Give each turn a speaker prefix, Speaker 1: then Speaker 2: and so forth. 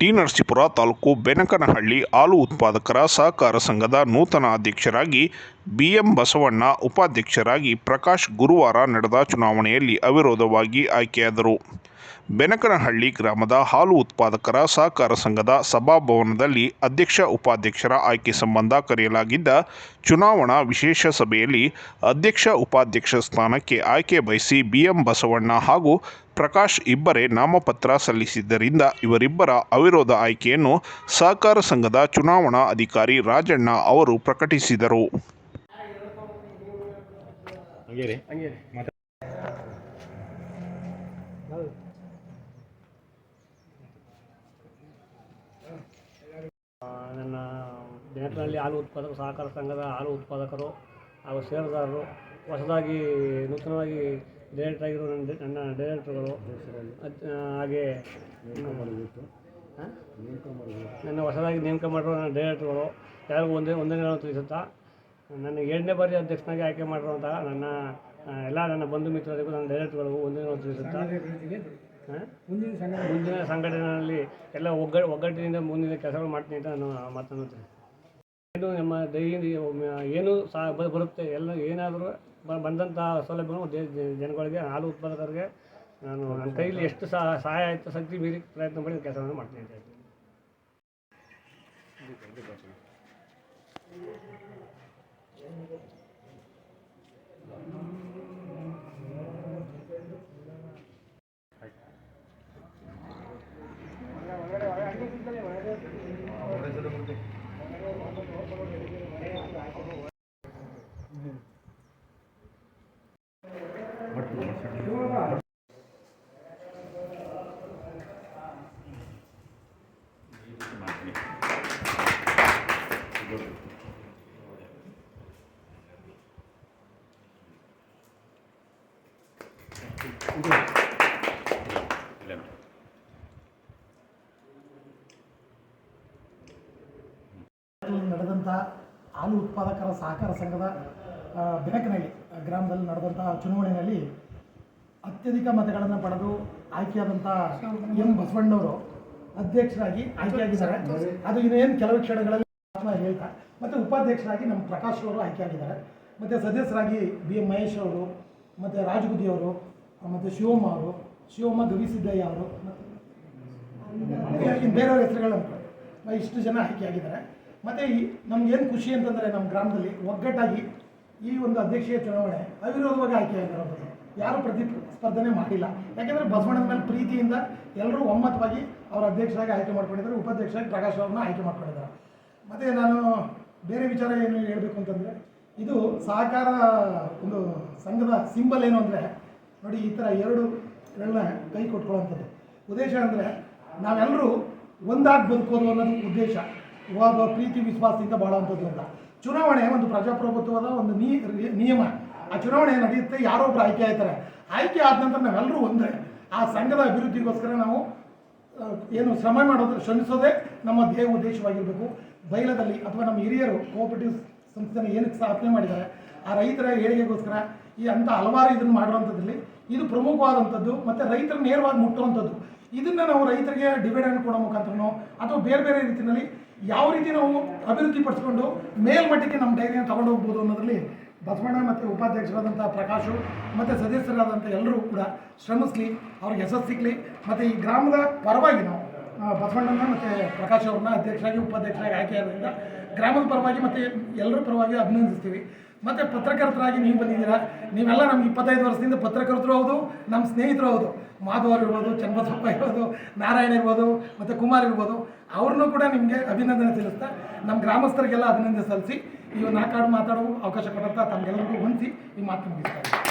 Speaker 1: T Narasipura taluk Benakanahalli ಹಾಲು ಉತ್ಪಾದಕರ ಸಹಕಾರ ಸಂಘದ ನೂತನ ಅಧ್ಯಕ್ಷರಾಗಿ ಬಿಎಂ ಬಸವಣ್ಣ, ಉಪಾಧ್ಯಕ್ಷರಾಗಿ ಪ್ರಕಾಶ್ ಗುರುವಾರ ನಡೆದ ಚುನಾವಣೆಯಲ್ಲಿ ಅವಿರೋಧವಾಗಿ ಆಯ್ಕೆಯಾದರು. ಬೆನಕನಹಳ್ಳಿ ಗ್ರಾಮದ ಹಾಲು ಉತ್ಪಾದಕರ ಸಹಕಾರ ಸಂಘದ ಸಭಾಭವನದಲ್ಲಿ ಅಧ್ಯಕ್ಷ ಉಪಾಧ್ಯಕ್ಷರ ಆಯ್ಕೆ ಸಂಬಂಧ ಕರೆಯಲಾಗಿದ್ದ ಚುನಾವಣಾ ವಿಶೇಷ ಸಭೆಯಲ್ಲಿ ಅಧ್ಯಕ್ಷ ಉಪಾಧ್ಯಕ್ಷ ಸ್ಥಾನಕ್ಕೆ ಆಯ್ಕೆ ಬಯಸಿ ಬಿಎಂ ಬಸವಣ್ಣ ಹಾಗೂ ಪ್ರಕಾಶ್ ಇಬ್ಬರೇ ನಾಮಪತ್ರ ಸಲ್ಲಿಸಿದ್ದರಿಂದ ಇವರಿಬ್ಬರ ಅವಿರೋಧ ಆಯ್ಕೆಯನ್ನು ಸಹಕಾರ ಸಂಘದ ಚುನಾವಣಾ ಅಧಿಕಾರಿ ರಾಜಣ್ಣ ಅವರು ಪ್ರಕಟಿಸಿದರು
Speaker 2: ಹಂಗೆ ರೀ
Speaker 3: ಹಂಗೆ ನನ್ನ ಬೆನಕನಹಳ್ಳಿ ಹಾಲು ಉತ್ಪಾದಕ ಸಹಕಾರ ಸಂಘದ ಹಾಲು ಉತ್ಪಾದಕರು ಹಾಗೂ ಷೇರುದಾರರು ಹೊಸದಾಗಿ ನೂತನವಾಗಿ ಡೈರೆಕ್ಟರ್ ಆಗಿರೋ ನನ್ನ ನನ್ನ ಡೈರೆಕ್ಟರ್ಗಳು ಹಾಗೆ? ನನ್ನ ಹೊಸದಾಗಿ ನೇಮಕ ಮಾಡಿರೋ ನನ್ನ ಡೈರೆಕ್ಟರ್ಗಳು ಯಾರಿಗೂ ಒಂದೇ ಒಂದೇ ತಿಳಿಸುತ್ತಾ ನನ್ನ ಎರಡನೇ ಬಾರಿ ಅಧ್ಯಕ್ಷನಾಗಿ ಆಯ್ಕೆ ಮಾಡಿರುವಂತಹ ನನ್ನ ಎಲ್ಲ ನನ್ನ ಬಂಧು ಮಿತ್ರರಿಗೂ ನನ್ನ ಡೈರೆಕ್ಟರ್ಗಳಿಗೂ ಒಂದೇ ತಿಳಿಸುತ್ತಾ ಹಾಂ? ಮುಂದಿನ ಸಂಘಟನೆಯಲ್ಲಿ ಎಲ್ಲ ಒಗ್ಗ ಒಗ್ಗಟ್ಟಿನಿಂದ ಮುಂದಿನ ಕೆಲಸಗಳು ಮಾಡ್ತೀನಿ ಅಂತ ನಾನು ಮಾತನಾಡುತ್ತೇನೆ ಏನು ನಮ್ಮ ಏನು ಸಹ ಬರುತ್ತೆ ಎಲ್ಲ ಏನಾದರೂ ಬಂದಂಥ ಸೌಲಭ್ಯಗಳು ಜನಗಳಿಗೆ ಹಾಲು ಉತ್ಪಾದಕರಿಗೆ ನಾನು ನನ್ನ ಕೈಲಿ ಎಷ್ಟು ಸಹ ಸಹಾಯ ಆಯಿತು ಶಕ್ತಿ ಮೀರಿ ಪ್ರಯತ್ನ ಮಾಡಿ ಕೆಲಸವನ್ನು ಮಾಡ್ತೀನಿ
Speaker 4: ನಡೆದಂಥ ಹಾಲು ಉತ್ಪಾದಕರ ಸಹಕಾರ ಸಂಘದ ಬೆನಕನಹಳ್ಳಿ ಗ್ರಾಮದಲ್ಲಿ ನಡೆದಂತಹ ಚುನಾವಣೆಯಲ್ಲಿ ಅತ್ಯಧಿಕ ಮತಗಳನ್ನು ಪಡೆದು ಆಯ್ಕೆಯಾದಂತಹ ಎಂ ಬಸವಣ್ಣವರು ಅಧ್ಯಕ್ಷರಾಗಿ ಆಯ್ಕೆಯಾಗಿದ್ದಾರೆ. ಅದು ಇನ್ನೇನು ಕೆಲವು ಕ್ಷಣಗಳಲ್ಲಿ ಹೇಳ್ತಾ ಮತ್ತು ಉಪಾಧ್ಯಕ್ಷರಾಗಿ ನಮ್ಮ ಪ್ರಕಾಶ್ ಅವರು ಆಯ್ಕೆಯಾಗಿದ್ದಾರೆ ಮತ್ತು ಸದಸ್ಯರಾಗಿ ಬಿ ಎಂ ಮಹೇಶ್ ಅವರು, ಮತ್ತು ರಾಜಗುದಿ ಅವರು, ಮತ್ತು ಶಿವಮ್ಮ ಅವರು, ಶಿವಮ್ಮ ಗವಿಸಿದ್ದಯ್ಯ ಅವರು ಬೇರೆಯವ್ರ ಹೆಸರುಗಳು ಇಷ್ಟು ಜನ ಆಯ್ಕೆಯಾಗಿದ್ದಾರೆ ಮತ್ತು ಈ ನಮ್ಗೇನು ಖುಷಿ ಅಂತಂದರೆ ನಮ್ಮ ಗ್ರಾಮದಲ್ಲಿ ಒಗ್ಗಟ್ಟಾಗಿ ಈ ಒಂದು ಅಧ್ಯಕ್ಷೀಯ ಚುನಾವಣೆ ಅವಿರೋಧವಾಗಿ ಆಯ್ಕೆಯಾಗಿರೋದು ಯಾರು ಪ್ರತಿ ಸ್ಪರ್ಧನೆ ಮಾಡಿಲ್ಲ. ಯಾಕೆಂದರೆ ಬಸವಣ್ಣನ ಮೇಲೆ ಪ್ರೀತಿಯಿಂದ ಎಲ್ಲರೂ ಒಮ್ಮತವಾಗಿ ಅವರ ಅಧ್ಯಕ್ಷರಾಗಿ ಆಯ್ಕೆ ಮಾಡ್ಕೊಂಡಿದ್ದಾರೆ, ಉಪಾಧ್ಯಕ್ಷರಾಗಿ ಪ್ರಕಾಶ್ ಅವ್ರನ್ನ ಆಯ್ಕೆ ಮಾಡ್ಕೊಂಡಿದ್ದಾರೆ. ಮತ್ತು ನಾನು ಬೇರೆ ವಿಚಾರ ಏನು ಹೇಳಬೇಕು ಅಂತಂದರೆ, ಇದು ಸಹಕಾರ ಒಂದು ಸಂಘದ ಸಿಂಬಲ್ ಏನು ಅಂದರೆ, ನೋಡಿ ಈ ಥರ ಎರಡು ಗಳನ್ನ ಕೈ ಕೊಟ್ಕೊಳ್ಳೋಂಥದ್ದು ಉದ್ದೇಶ ಅಂದರೆ ನಾವೆಲ್ಲರೂ ಒಂದಾಗಿ ಬದುಕೋದು ಅನ್ನೋದು ಉದ್ದೇಶ. ಇವಾಗ ಪ್ರೀತಿ, ವಿಶ್ವಾಸದಿಂದ ಬಾಳುವಂಥದ್ದು ಅಂತ ಚುನಾವಣೆ ಒಂದು ಪ್ರಜಾಪ್ರಭುತ್ವದ ಒಂದು ನಿಯಮ. ಆ ಚುನಾವಣೆ ನಡೆಯುತ್ತೆ, ಯಾರೋ ಒಬ್ರು ಆಯ್ಕೆ ಆಯ್ತಾರೆ. ಆಯ್ಕೆ ಆದ ನಂತರ ನಾವೆಲ್ಲರೂ ಒಂದೇ. ಆ ಸಂಘದ ಅಭಿವೃದ್ಧಿಗೋಸ್ಕರ ನಾವು ಏನು ಶ್ರಮ ಮಾಡೋದು, ಶ್ರಮಿಸೋದೇ ನಮ್ಮ ಧ್ಯೇಯ ಉದ್ದೇಶವಾಗಿರಬೇಕು. ಬೈಲದಲ್ಲಿ ಅಥವಾ ನಮ್ಮ ಹಿರಿಯರು ಕೋಆಪರೇಟಿವ್ ಸಂಸ್ಥೆನ ಏನಕ್ಕೆ ಸ್ಥಾಪನೆ ಮಾಡಿದ್ದಾರೆ, ಆ ರೈತರ ಏಳಿಗೆಗೋಸ್ಕರ ಈ ಅಂಥ ಹಲವಾರು ಇದನ್ನು ಮಾಡುವಂಥದ್ರಲ್ಲಿ ಇದು ಪ್ರಮುಖವಾದಂಥದ್ದು ಮತ್ತು ರೈತರ ನೇರವಾಗಿ ಮುಟ್ಟುವಂಥದ್ದು ಇದನ್ನು ನಾವು ರೈತರಿಗೆ ಡಿವಿಡೆಂಡ್ ಕೊಡೋ ಮುಖಾಂತರನೋ ಅಥವಾ ಬೇರೆ ಬೇರೆ ರೀತಿಯಲ್ಲಿ ಯಾವ ರೀತಿ ನಾವು ಅಭಿವೃದ್ಧಿಪಡಿಸ್ಕೊಂಡು ಮೇಲ್ಮಟ್ಟಕ್ಕೆ ನಮ್ಮ ಡೈರಿಯನ್ನು ತಗೊಂಡು ಹೋಗ್ಬೋದು ಅನ್ನೋದ್ರಲ್ಲಿ ಬಸವಣ್ಣ ಮತ್ತು ಉಪಾಧ್ಯಕ್ಷರಾದಂಥ ಪ್ರಕಾಶು, ಮತ್ತು ಸದಸ್ಯರಾದಂಥ ಎಲ್ಲರೂ ಕೂಡ ಶ್ರಮಿಸಲಿ, ಅವ್ರಿಗೆ ಯಶಸ್ಸು ಸಿಗಲಿ. ಮತ್ತು ಈ ಗ್ರಾಮದ ಪರವಾಗಿ ನಾವು ಬಸವಣ್ಣನ ಮತ್ತು ಪ್ರಕಾಶ್ ಅವ್ರನ್ನ ಅಧ್ಯಕ್ಷರಾಗಿ, ಉಪಾಧ್ಯಕ್ಷರಾಗಿ ಆಯ್ಕೆಯಾದ್ರಿಂದ ಗ್ರಾಮದ ಪರವಾಗಿ ಮತ್ತು ಎಲ್ಲರ ಪರವಾಗಿ ಅಭಿನಂದಿಸ್ತೀವಿ. ಮತ್ತು ಪತ್ರಕರ್ತರಾಗಿ ನೀವು ಬಂದಿದ್ದೀರಾ? ನೀವೆಲ್ಲ ನಮ್ಗೆ ಇಪ್ಪತ್ತೈದು ವರ್ಷದಿಂದ ಪತ್ರಕರ್ತರು ಹೌದು ನಮ್ಮ ಸ್ನೇಹಿತರು ಹೌದು. ಮಾಧವ್ ಇರ್ಬೋದು, ಚನ್ನಬಸಪ್ಪ ಇರ್ಬೋದು, ನಾರಾಯಣ ಇರ್ಬೋದು, ಮತ್ತು ಕುಮಾರ್ ಇರ್ಬೋದು, ಅವ್ರನ್ನೂ ಕೂಡ ನಿಮಗೆ ಅಭಿನಂದನೆ ತಿಳಿಸ್ತಾ ನಮ್ಮ ಗ್ರಾಮಸ್ಥರಿಗೆಲ್ಲ ಅಭಿನಂದನೆ ಸಲ್ಲಿಸಿ, ಈ ನಾಲ್ಕಾಡು ಮಾತಾಡೋ ಅವಕಾಶ ಕೊಟ್ಟಂತ ತಮಗೆಲ್ಲರಿಗೂ ಹೊಂದಿಸಿ ಈ ಮಾತು ಮುಗಿಸ್ತಾರೆ